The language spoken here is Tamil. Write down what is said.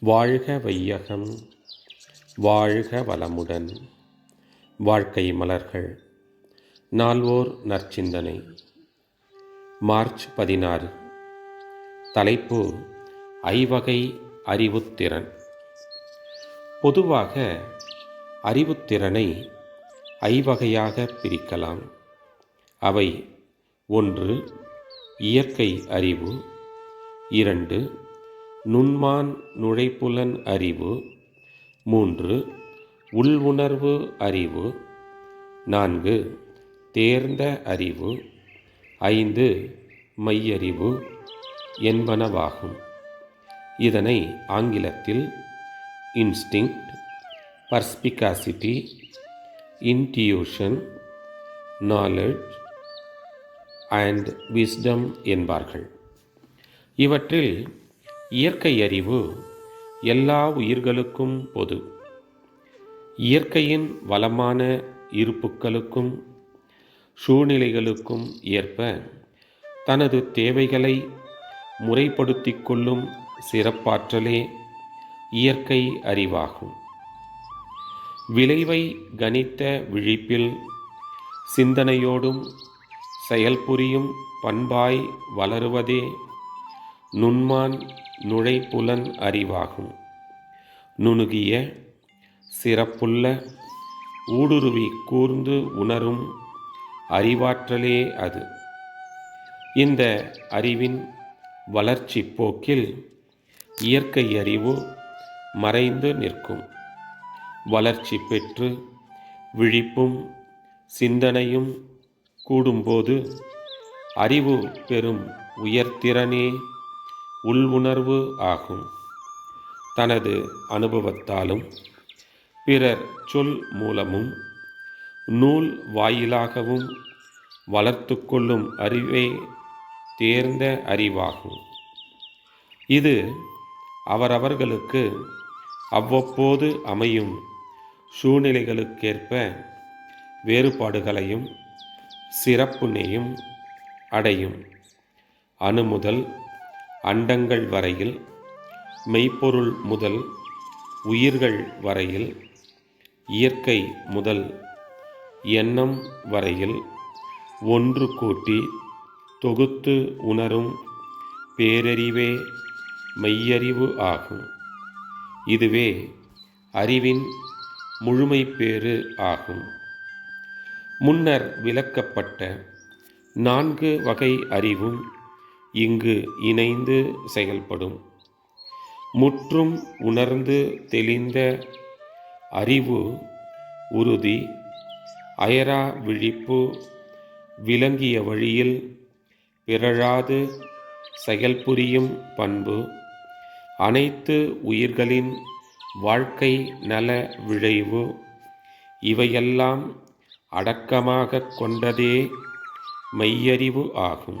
வாழ்க வையகம் வாழ்க வளமுடன். வாழ்க்கை மலர்கள் நால்வோர் நற்சிந்தனை. மார்ச் பதினாறு. தலைப்பு ஐவகை அறிவுத்திறன். பொதுவாக அறிவுத்திறனை ஐவகையாக பிரிக்கலாம். அவை ஒன்று இயற்கை அறிவு இரண்டு நுண்மான் நுழைப்புலன் அறிவு. மூன்று உள்வுணர்வு அறிவு. நான்கு தேர்ந்த அறிவு. ஐந்து மையறிவு என்பனவாகும். இதனை ஆங்கிலத்தில் instinct perspicacity intuition knowledge and wisdom என்பார்கள். இவற்றில் இயற்கை அறிவு எல்லா உயிர்களுக்கும் பொது. இயற்கையின் வளமான இருப்புக்களுக்கும் சூழ்நிலைகளுக்கும் ஏற்ப தனது தேவைகளை முறைப்படுத்திக் கொள்ளும் சிறப்பாற்றலே இயற்கை அறிவாகும். விளைவை கணித்த விழிப்பில் சிந்தனையோடும் செயல்புரியும் பண்பாய் வளருவதே நுண்மான் நுழைப்புலன் அறிவாகும். நுணுகிய சிறப்புள்ள ஊடுருவி கூர்ந்து உணரும் அறிவாற்றலே அது. இந்த அறிவின் வளர்ச்சி போக்கில் இயற்கை அறிவு மறைந்து நிற்கும். வளர்ச்சி பெற்று விழிப்பும் சிந்தனையும் கூடும்போது அறிவு பெறும் உயர்திறனே உள்வுணர்வு ஆகும். தனது அனுபவத்தாலும் பிறர் சொல் மூலமும் நூல் வாயிலாகவும் வளர்த்து கொள்ளும் அறிவே தேர்ந்த அறிவாகும். இது அவரவர்களுக்கு அவ்வப்போது அமையும் சூழ்நிலைகளுக்கேற்ப வேறுபாடுகளையும் சிறப்புனையும் அடையும். அணு முதல் அண்டங்கள் வரையில் மெய்ப்பொருள் முதல் உயிர்கள் வரையில் இயற்கை முதல் எண்ணம் வரையில் ஒன்று கூட்டி தொகுத்து உணரும் பேரறிவே மெய்யறிவு ஆகும். இதுவே அறிவின் முழுமை பேறு ஆகும். முன்னர் விளக்கப்பட்ட நான்கு வகை அறிவும் இங்கு இணைந்து செயல்படும். முற்றும் உணர்ந்து தெளிந்த அறிவு உறுதி அயரா விழிப்பு விளங்கிய வழியில் பிறழாது செயல்புரியும் பண்பு அனைத்து உயிர்களின் வாழ்க்கை நல விழைவு இவையெல்லாம் அடக்கமாக கொண்டதே மெய்யறிவு ஆகும்.